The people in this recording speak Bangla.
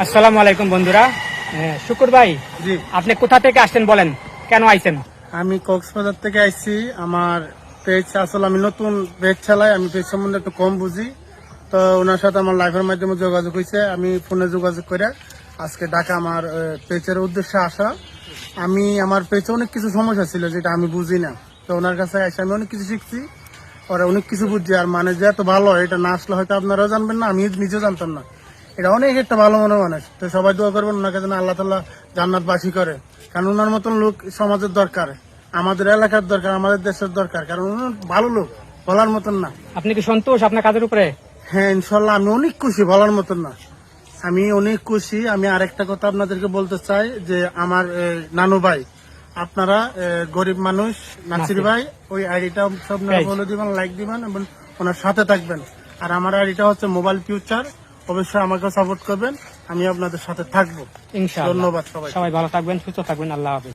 আসসালামু আলাইকুম বন্ধুরা। হ্যাঁ, শুকুর ভাই জি। আপনি কোথা থেকে আসছেন বলেন? কেন আইছেন? আমি কক্সবাজার থেকে আইছি। আমার পেজ আসলে আমি নতুন পেজ চালাই আমি পেজ সম্বন্ধে একটু কম বুঝি। তো ওনার সাথে আমার লাইফের মাধ্যমে যোগাযোগ হয়েছে আমি ফোনে যোগাযোগ করে আজকে ঢাকা আমার পেজের উদ্দেশ্যে আসা। আমি আমার পেজে অনেক কিছু সমস্যা ছিল যেটা আমি বুঝি না। তো ওনার কাছে এসে আমি অনেক কিছু শিখছি। ওরা অনেক কিছু বুঝছি আর মানে যে এত ভালো এটা না আসলে হয়তো আপনারাও জানবেন না আমি নিজেও জানতাম না। এটা অনেক একটা ভালো মনে মানুষ। তো সবাই দোয়া করবেন ওনাকে যেন আল্লাহ তাল্লাহ জান্নাত বাসি করে। কারণ ওনার মতন লোক সমাজের দরকার। আমাদের এলাকার দরকার আমাদের দেশের দরকার। কারণ উনি ভালো লোক বলার মতন না। আপনি কি সন্তোষ আপনার কাজের উপরে? হ্যাঁ ইনশাল্লাহ আমি অনেক খুশি বলার মতন না। আমি অনেক খুশি আমি আরেকটা কথা আপনাদেরকে বলতে চাই যে আমার নানু ভাই আপনারা গরিব মানুষ নাসির ভাই ওই আইডিটা সব বলে দিবেন লাইক দিবেন এবং ওনার সাথে থাকবেন। আর আমার আইডিটা হচ্ছে মোবাইল ফিউচার অবশ্যই আমাকে সাপোর্ট করবেন। আমি আপনাদের সাথে থাকব। ধন্যবাদ সবাই সবাই ভালো থাকবেন সুস্থ থাকবেন। আল্লাহ হাফেজ।